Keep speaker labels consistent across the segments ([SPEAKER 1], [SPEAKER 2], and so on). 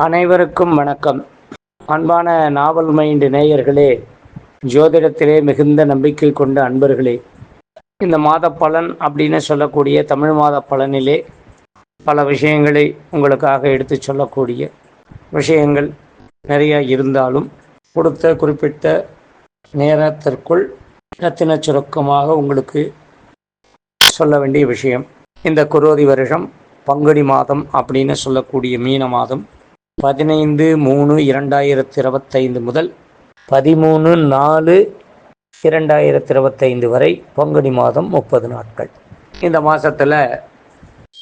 [SPEAKER 1] அனைவருக்கும் வணக்கம். அன்பான நாவல் மைண்டு நேயர்களே ஜோதிடத்திலே மிகுந்த நம்பிக்கை கொண்ட அன்பர்களே இந்த மாத பலன் அப்படின்னு சொல்லக்கூடிய தமிழ் மாத பலனிலே பல விஷயங்களை உங்களுக்காக எடுத்து சொல்லக்கூடிய விஷயங்கள் நிறைய இருந்தாலும் கொடுத்த குறிப்பிட்ட நேரத்திற்குள் ரத்தின சுருக்கமாக உங்களுக்கு சொல்ல வேண்டிய விஷயம் இந்த குரோதி வருஷம் பங்குனி மாதம் அப்படின்னு சொல்லக்கூடிய மீன மாதம். பதினைந்து மூணு இரண்டாயிரத்தி இருபத்தைந்து முதல் பதிமூணு நாலு இரண்டாயிரத்தி இருபத்தைந்து வரை பங்குனி மாதம் முப்பது நாட்கள். இந்த மாதத்தில்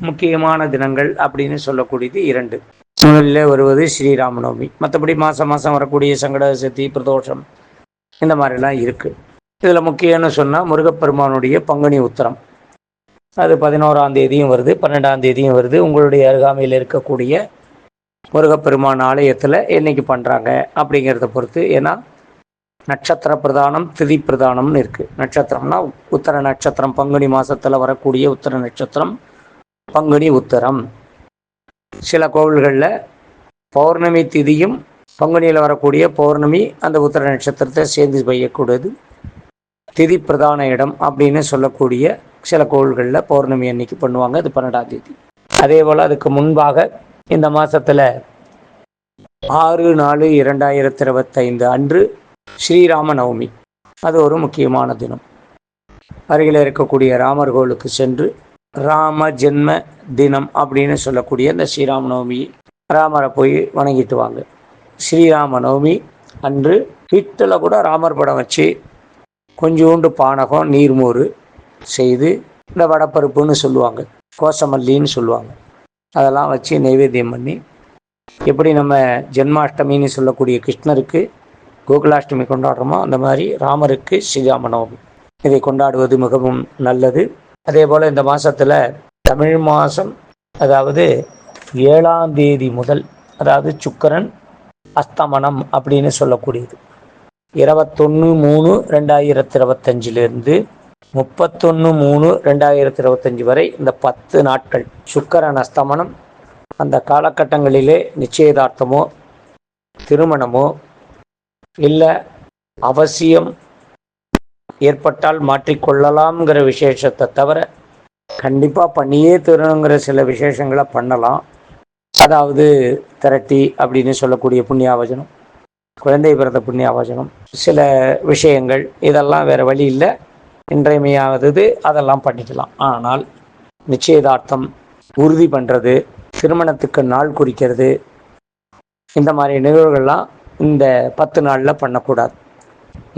[SPEAKER 1] முக்கியமான தினங்கள் அப்படின்னு சொல்லக்கூடியது இரண்டு. முதலில் வருவது ஸ்ரீராமநவமி. மற்றபடி மாதம் மாதம் வரக்கூடிய சங்கட சதி பிரதோஷம் இந்த மாதிரிலாம் இருக்குது இதில் முக்கியம்னு சொன்னால் முருகப்பெருமானுடைய பங்குனி உத்தரம். அது பதினோராம் தேதியும் வருது பன்னெண்டாம் தேதியும் வருது. உங்களுடைய அருகாமையில் இருக்கக்கூடிய முருகப்பெருமான் ஆலயத்தில் என்னைக்கு பண்ணுறாங்க அப்படிங்கிறத பொறுத்து ஏன்னா நட்சத்திர பிரதானம் திதி பிரதானம்னு இருக்குது நட்சத்திரம்னா உத்தர நட்சத்திரம் பங்குனி மாதத்தில் வரக்கூடிய உத்தர நட்சத்திரம் பங்குனி உத்தரம். சில கோவில்களில் பௌர்ணமி திதியும் பங்குனியில் வரக்கூடிய பௌர்ணமி அந்த உத்தர நட்சத்திரத்தை சேர்ந்து பெய்யக்கூடியது. திதி பிரதான இடம் அப்படின்னு சொல்லக்கூடிய சில கோவில்களில் பௌர்ணமி அன்னைக்கு பண்ணுவாங்க அது பன்னெண்டாம் தேதி. அதே போல் அதுக்கு முன்பாக இந்த மாதத்தில் ஆறு நாலு இரண்டாயிரத்தி இருபத்தைந்து அன்று ஸ்ரீராம நவமி அது ஒரு முக்கியமான தினம். அருகில் இருக்கக்கூடிய ராமர் கோவிலுக்கு சென்று ராம ஜென்ம தினம் அப்படின்னு சொல்லக்கூடிய இந்த ஸ்ரீராம நவமி ராமரை போய் வணங்கிட்டு வாங்க. ஸ்ரீராம நவமி அன்று வீட்டில் கூட ராமர் படம் வச்சு கொஞ்சோண்டு பானகம் நீர்மோறு செய்து இந்த வடப்பருப்புன்னு சொல்லுவாங்க. கோசமல்லின்னு சொல்லுவாங்க. அதெல்லாம் வச்சு நைவேத்தியம் பண்ணி எப்படி நம்ம ஜென்மாஷ்டமின்னு சொல்லக்கூடிய கிருஷ்ணருக்கு கோகுலாஷ்டமி கொண்டாடுறோமோ அந்த மாதிரி ராமருக்கு ஸ்ரீராம நவமி இதை கொண்டாடுவது மிகவும் நல்லது. அதே போல் இந்த மாதத்தில் தமிழ் மாதம் அதாவது ஏழாம் தேதி முதல் அதாவது சுக்கரன் அஸ்தமனம் அப்படின்னு சொல்லக்கூடியது. இருபத்தொன்று மூணு ரெண்டாயிரத்தி இருபத்தஞ்சிலிருந்து முப்பத்தொன்று மூணு ரெண்டாயிரத்தி இருபத்தஞ்சி வரை இந்த பத்து நாட்கள் சுக்கரன் அஸ்தமனம் அந்த காலகட்டங்களிலே நிச்சயதார்த்தமோ திருமணமோ இல்லை அவசியம் ஏற்பட்டால் மாற்றிக்கொள்ளலாம்ங்கிற விசேஷத்தை தவிர கண்டிப்பாக பண்ணியே தரணுங்கிற சில விசேஷங்களை பண்ணலாம். அதாவது திரட்டி அப்படின்னு சொல்லக்கூடிய புண்ணியாவச்சனம் குழந்தை பிறந்த புண்ணியாவச்சனம் சில விஷயங்கள் இதெல்லாம் வேறு வழி இல்லை. இன்றையமையாதது அதெல்லாம் பண்ணிக்கலாம். ஆனால் நிச்சயதார்த்தம் உறுதி பண்ணுறது திருமணத்துக்கு நாள் குறிக்கிறது இந்த மாதிரி நிகழ்வுகள்லாம் இந்த பத்து நாளில் பண்ணக்கூடாது.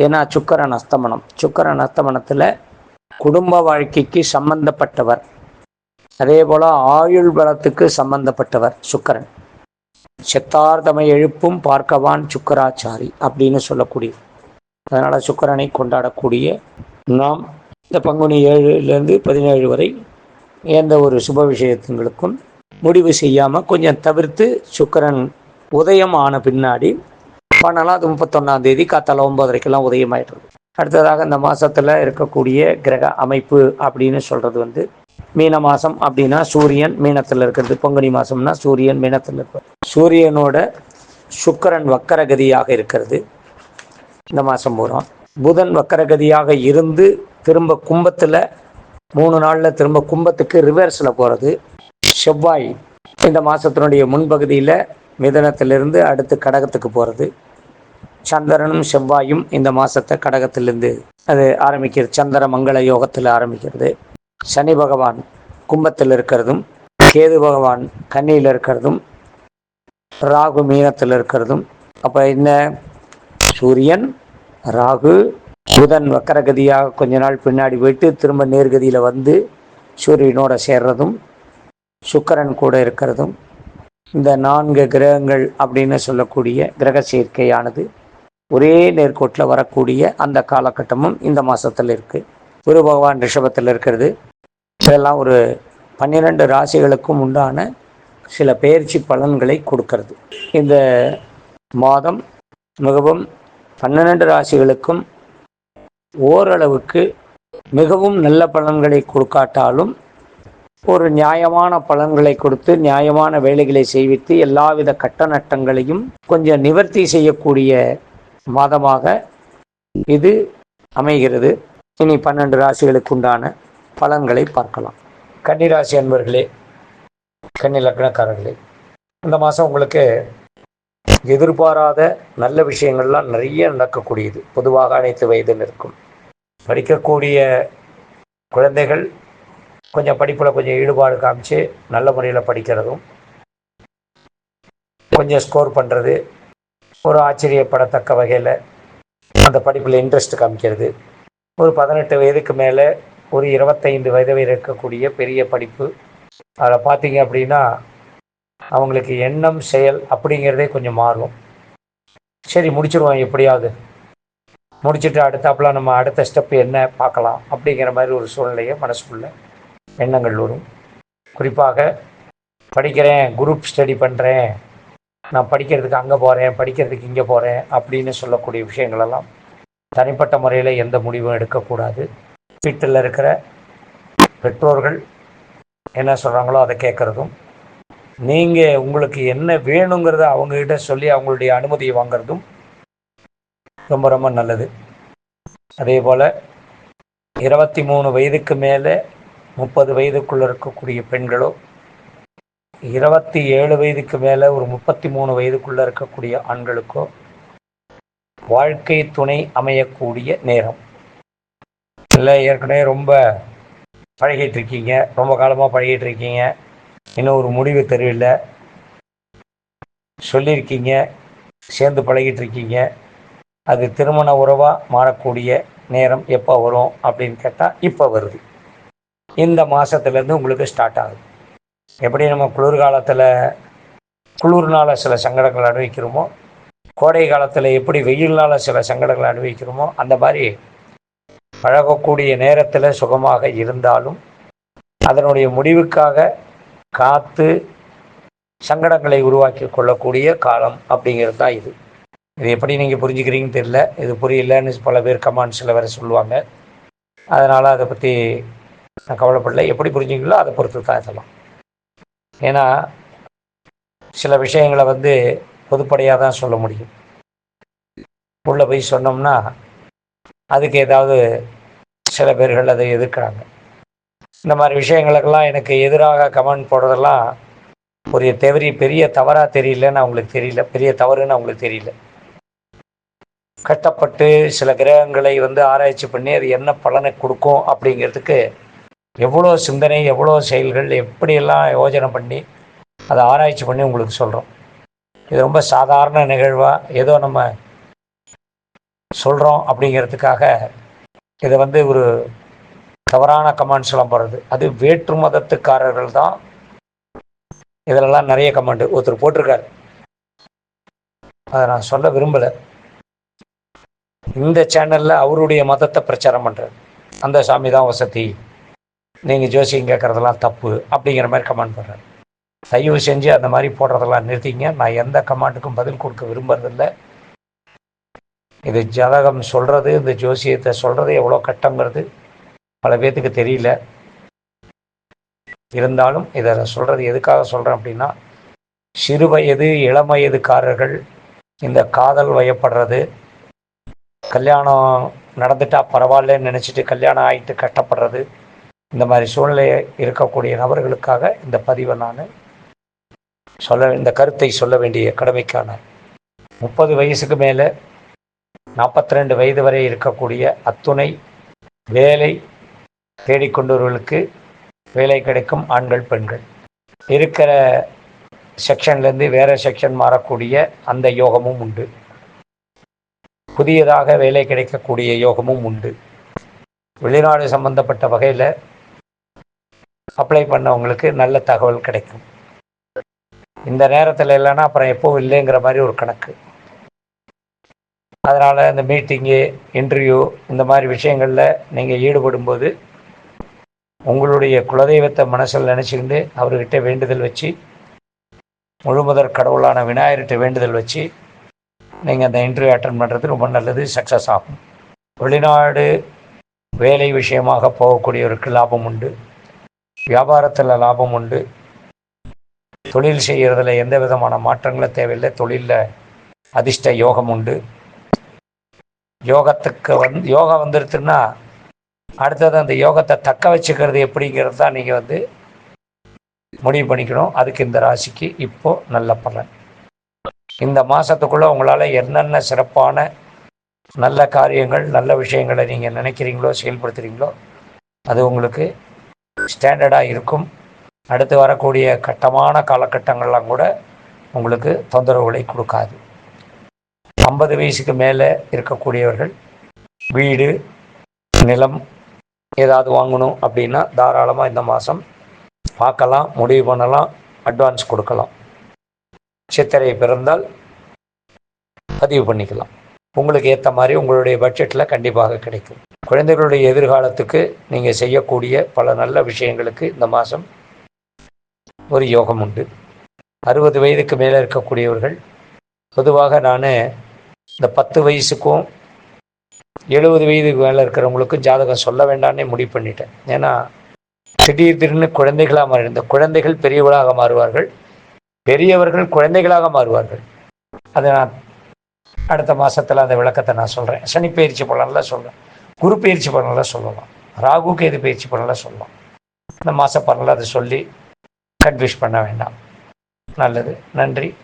[SPEAKER 1] ஏன்னா சுக்கரன் அஸ்தமனம். சுக்கரன் அஸ்தமனத்தில் குடும்ப வாழ்க்கைக்கு சம்பந்தப்பட்டவர். அதே போல் ஆயுள் பலத்துக்கு சம்பந்தப்பட்டவர் சுக்கரன். செத்தார்தமை எழுப்பும் பார்க்கவான் சுக்கராச்சாரி அப்படின்னு சொல்லக்கூடிய அதனால் சுக்கரனை கொண்டாடக்கூடிய நாம் இந்த பங்குனி ஏழுலேருந்து பதினேழு வரை எந்த ஒரு சுப விஷயத்துங்களுக்கும் முடிவு செய்யாமல் கொஞ்சம் தவிர்த்து சுக்கரன் உதயம் ஆன பின்னாடி பண்ணலாம் அது முப்பத்தொன்னாம் தேதி காத்தால ஒன்பதரைக்கெல்லாம் உதயம் அடுத்ததாக இந்த மாதத்தில் இருக்கக்கூடிய கிரக அமைப்பு அப்படின்னு சொல்கிறது வந்து மீன மாதம் அப்படின்னா சூரியன் மீனத்தில் இருக்கிறது. பொங்கனி மாதம்னா சூரியன் மீனத்தில் இருக்கிறது. சூரியனோட சுக்கரன் வக்கரகதியாக இருக்கிறது. இந்த மாதம் பூரா. புதன் வக்கரகதியாக இருந்து திரும்ப கும்பத்தில் மூணு நாளில் திரும்ப கும்பத்துக்கு ரிவர்ஸில் போகிறது செவ்வாய் இந்த மாதத்தினுடைய முன்பகுதியில் மிதனத்திலிருந்து அடுத்து கடகத்துக்கு போகிறது சந்திரனும் செவ்வாயும் இந்த மாதத்தை கடகத்திலிருந்து அது ஆரம்பிக்கிறது சந்திர மங்கள யோகத்தில் ஆரம்பிக்கிறது. சனி பகவான் கும்பத்தில் இருக்கிறதும் கேது பகவான் கன்னியில் இருக்கிறதும் ராகு மீனத்தில் இருக்கிறதும் அப்போ என்ன? சூரியன் ராகு புதன் வக்கரகதியாக கொஞ்ச நாள் பின்னாடி போயிட்டு திரும்ப நேர்கதியில் வந்து சூரியனோட சேர்றதும் சுக்கரன் கூட இருக்கிறதும் இந்த நான்கு கிரகங்கள் அப்படின்னு சொல்லக்கூடிய கிரக சேர்க்கையானது ஒரே நேர்கோட்டில் வரக்கூடிய அந்த காலகட்டமும் இந்த மாதத்தில் இருக்குது குரு பகவான் ரிஷபத்தில் இருக்கிறது. இதெல்லாம் ஒரு பன்னிரெண்டு ராசிகளுக்கும் உண்டான சில பயிற்சி பலன்களை கொடுக்கறது. இந்த மாதம் மிகவும் பன்னிரெண்டு ராசிகளுக்கும் ஓரளவுக்கு மிகவும் நல்ல பலன்களை கொடுக்காட்டாலும் ஒரு நியாயமான பலன்களை கொடுத்து நியாயமான வேலைகளை செய்வித்து எல்லாவித கட்ட நட்டங்களையும் கொஞ்சம் நிவர்த்தி செய்யக்கூடிய மாதமாக இது அமைகிறது. இனி பன்னெண்டு ராசிகளுக்கு உண்டான பலன்களை பார்க்கலாம். கன்னிராசி அன்பர்களே கன்னி லக்னக்காரர்களே இந்த மாதம் உங்களுக்கு எதிர்பாராத நல்ல விஷயங்கள்லாம் நிறைய நடக்கக்கூடியது. பொதுவாக அனைத்து வயதினருக்கும். படிக்கக்கூடிய குழந்தைகள் கொஞ்சம் படிப்பில் கொஞ்சம் ஈடுபாடு காமிச்சு நல்ல முறையில் படிக்கிறதும் கொஞ்சம் ஸ்கோர் பண்ணுறது ஒரு ஆச்சரியப்படத்தக்க வகையில் அந்த படிப்பில் இன்ட்ரெஸ்ட் காமிக்கிறது. ஒரு பதினெட்டு வயதுக்கு மேலே ஒரு இருபத்தைந்து வயது இருக்கக்கூடிய பெரிய படிப்பு. அதில் பார்த்தீங்க அப்படின்னா அவங்களுக்கு எண்ணம் செயல் அப்படிங்கிறதே கொஞ்சம் மாறும். சரி முடிச்சிருவோம் எப்படியாவது. முடிச்சுட்டு அடுத்தாப்புல நம்ம அடுத்த ஸ்டெப் என்ன பார்க்கலாம் அப்படிங்கிற மாதிரி ஒரு சூழ்நிலையை மனசுக்குள்ள எண்ணங்கள் வரும். குறிப்பாக படிக்கிறேன் குரூப் ஸ்டடி பண்ணுறேன் நான் படிக்கிறதுக்கு அங்கே போகிறேன் படிக்கிறதுக்கு இங்கே போகிறேன் அப்படின்னு சொல்லக்கூடிய விஷயங்களெல்லாம் தனிப்பட்ட முறையில் எந்த முடிவும் எடுக்கக்கூடாது. வீட்டில் இருக்கிற பெற்றோர்கள் என்ன சொல்கிறாங்களோ அதை கேட்குறதும் நீங்கள் உங்களுக்கு என்ன வேணுங்கிறத அவங்கக்கிட்ட சொல்லி அவங்களுடைய அனுமதியை வாங்குறதும் ரொம்ப ரொம்ப நல்லது. அதே போல் இருபத்தி மூணு வயதுக்கு மேலே முப்பது வயதுக்குள்ளே இருக்கக்கூடிய பெண்களோ இருபத்தி ஏழு வயதுக்கு மேலே ஒரு முப்பத்தி மூணு வயதுக்குள்ளே இருக்கக்கூடிய ஆண்களுக்கோ வாழ்க்கை துணை அமையக்கூடிய நேரம். இல்லை ஏற்கனவே ரொம்ப பழகிட்டு இருக்கீங்க. ரொம்ப காலமாக பழகிட்டு இருக்கீங்க. இன்னும் ஒரு முடிவு தெரியல. சொல்லியிருக்கீங்க சேர்ந்து பழகிட்டு இருக்கீங்க அது திருமண உறவாக மாறக்கூடிய நேரம் எப்போ வரும் அப்படின்னு கேட்டால் இப்போ வருது. இந்த மாதத்துலேருந்து உங்களுக்கு ஸ்டார்ட் ஆகுது. எப்படி நம்ம குளிர்காலத்தில் குளிர்னால் சில சங்கடங்கள் அனுபவிக்கிறோமோ கோடை காலத்தில் எப்படி வெயில்னால் சில சங்கடங்கள் அனுபவிக்கிறோமோ அந்த மாதிரி பழகக்கூடிய நேரத்தில் சுகமாக இருந்தாலும் அதனுடைய முடிவுக்காக காத்து சங்கடங்களை உருவாக்கி கொள்ளக்கூடிய காலம் அப்படிங்கிறது தான் இது. இது எப்படி நீங்கள் புரிஞ்சுக்கிறீங்கன்னு தெரியல. இது புரியலன்னு பல பேர் கமாண்ட்ஸில் வேறு சொல்லுவாங்க. அதனால் அதை பற்றி நான் கவலைப்படல. எப்படி புரிஞ்சுங்களோ அதை பொறுத்து தான் இதெல்லாம். ஏன்னா சில விஷயங்களை வந்து பொதுப்படையாக தான் சொல்ல முடியும். உள்ளே போய் சொன்னோம்னா அதுக்கு ஏதாவது சில பேர்கள் அதை எதிர்க்கிறாங்க. இந்த மாதிரி விஷயங்களுக்கெல்லாம் எனக்கு எதிராக கமெண்ட் போடுறதெல்லாம் ஒரு தெவரி பெரிய தவறாக தெரியலன்னு அவங்களுக்கு தெரியல. பெரிய தவறுன்னு அவங்களுக்கு தெரியல. கஷ்டப்பட்டு சில கிரகங்களை வந்து ஆராய்ச்சி பண்ணி அது என்ன பலனை கொடுக்கும் அப்படிங்கிறதுக்கு எவ்வளோ சிந்தனை எவ்வளோ செயல்கள் எப்படியெல்லாம் யோஜனை பண்ணி அதை ஆராய்ச்சி பண்ணி உங்களுக்கு சொல்கிறோம் இது ரொம்ப சாதாரண நிகழ்வாக ஏதோ நம்ம சொல்கிறோம் அப்படிங்கிறதுக்காக இதை வந்து ஒரு தவறான கமெண்ட்ஸ் எல்லாம் போடுறது. அது வேற்று மதத்துக்காரர்கள் தான் இதிலெல்லாம் நிறைய கமெண்ட் ஒருத்தர் போட்டிருக்காரு. அதை நான் சொல்ல விரும்பலை. இந்த சேனலில் அவருடைய மதத்தை பிரச்சாரம் பண்ணுறது அந்த சாமி தான் வசதி. நீங்கள் ஜோசியம் கேட்குறதெல்லாம் தப்பு அப்படிங்கிற மாதிரி கமெண்ட் பண்ணுறாரு தயவு செஞ்சு அந்த மாதிரி போடுறதெல்லாம் நிறுத்திங்க. நான் எந்த கமாண்டுக்கும் பதில் கொடுக்க விரும்புறதில்லை. இது ஜாதகம் சொல்கிறது இந்த ஜோசியத்தை சொல்கிறது எவ்வளோ கட்டங்கிறது. பல பேர்த்துக்கு தெரியல. இருந்தாலும் இதை சொல்கிறது எதுக்காக சொல்கிறேன் அப்படின்னா சிறு வயது இளம் வயதுக்காரர்கள் இந்த காதல் வயப்படுறது கல்யாணம் நடந்துட்டா பரவாயில்லன்னு நினச்சிட்டு கல்யாணம் ஆகிட்டு கஷ்டப்படுறது இந்த மாதிரி சூழ்நிலை இருக்கக்கூடிய நபர்களுக்காக இந்த பதிவை நான் சொல்ல இந்த கருத்தை சொல்ல வேண்டிய கடமைக்கான முப்பது வயசுக்கு மேலே நாற்பத்தி ரெண்டு வயது வரை இருக்கக்கூடிய அத்துணை வேலை தேடிக்கொண்டவர்களுக்கு வேலை கிடைக்கும் ஆண்கள் பெண்கள். இருக்கிற செக்ஷன்லேருந்து வேறு செக்ஷன் மாறக்கூடிய அந்த யோகமும் உண்டு. புதியதாக வேலை கிடைக்கக்கூடிய யோகமும் உண்டு. வெளிநாடு சம்பந்தப்பட்ட வகையில் அப்ளை பண்ணவங்களுக்கு நல்ல தகவல் கிடைக்கும். இந்த நேரத்தில் இல்லைன்னா அப்புறம் எப்போவும் இல்லைங்கிற மாதிரி ஒரு கணக்கு. அதனால் இந்த மீட்டிங்கு இன்டர்வியூ இந்த மாதிரி விஷயங்களில் நீங்கள் ஈடுபடும்போது உங்களுடைய குலதெய்வத்தை மனசில் நினச்சிக்கிட்டு அவர்கிட்ட வேண்டுதல் வச்சு முழுமுதற் கடவுளான விநாயகர்கிட்ட வேண்டுதல் வச்சு நீங்கள் அந்த இன்டர்வியூ அட்டன் பண்ணுறது ரொம்ப நல்லது சக்ஸஸ் ஆகும். வெளிநாடு வேலை விஷயமாக போகக்கூடியவருக்கு லாபம் உண்டு. வியாபாரத்தில் லாபம் உண்டு. தொழில் செய்கிறதுல எந்த விதமான மாற்றங்களும் தேவையில்லை. தொழிலில் அதிர்ஷ்ட யோகம் உண்டு. யோகத்துக்கு வந்து யோகா வந்துருச்சுன்னா அடுத்தது அந்த யோகத்தை தக்க வச்சுக்கிறது எப்படிங்கிறது தான் நீங்கள் வந்து முடிவு பண்ணிக்கணும். அதுக்கு இந்த ராசிக்கு இப்போ நல்ல பலன். இந்த மாதத்துக்குள்ளே உங்களால் என்னென்ன சிறப்பான நல்ல காரியங்கள் நல்ல விஷயங்களை நீங்கள் நினைக்கிறீங்களோ செயல்படுத்துகிறீங்களோ அது உங்களுக்கு ஸ்டாண்டர்டாக இருக்கும். அடுத்து வரக்கூடிய கட்டமான காலகட்டங்கள்லாம் கூட உங்களுக்கு தொந்தரவுகளை கொடுக்காது. ஐம்பது வயசுக்கு மேலே இருக்கக்கூடியவர்கள் வீடு நிலம் ஏதாவது வாங்கணும் அப்படின்னா தாராளமாக இந்த மாதம் பார்க்கலாம் முடிவு பண்ணலாம் அட்வான்ஸ் கொடுக்கலாம். சித்திரை பிறந்தால் பதிவு பண்ணிக்கலாம். உங்களுக்கு ஏற்ற மாதிரி உங்களுடைய பட்ஜெட்டில் கண்டிப்பாக கிடைக்கும். குழந்தைகளுடைய எதிர்காலத்துக்கு நீங்கள் செய்யக்கூடிய பல நல்ல விஷயங்களுக்கு இந்த மாதம் ஒரு யோகம் உண்டு. அறுபது வயதுக்கு மேலே இருக்கக்கூடியவர்கள் பொதுவாக நான் இந்த பத்து வயசுக்கும் எழுபது வயதுக்கு மேலே இருக்கிறவங்களுக்கும் ஜாதகம் சொல்ல வேண்டாம்னே முடிவு பண்ணிட்டேன். ஏன்னா திடீர் திடீர்னு குழந்தைகளாக மாறி இந்த குழந்தைகள் பெரியவர்களாக மாறுவார்கள். பெரியவர்கள் குழந்தைகளாக மாறுவார்கள். அதை நான் அடுத்த மாதத்தில் அந்த விளக்கத்தை நான் சொல்கிறேன் சனி பயிற்சி பலனில் சொல்கிறேன் குரு பயிற்சி பலனில் சொல்லலாம். ராகு கேது பயிற்சி பலனில் சொல்லலாம். இந்த மாத பலனில் அதை சொல்லி கன்ஃபியூஸ் பண்ண வேண்டாம். நல்லது. நன்றி.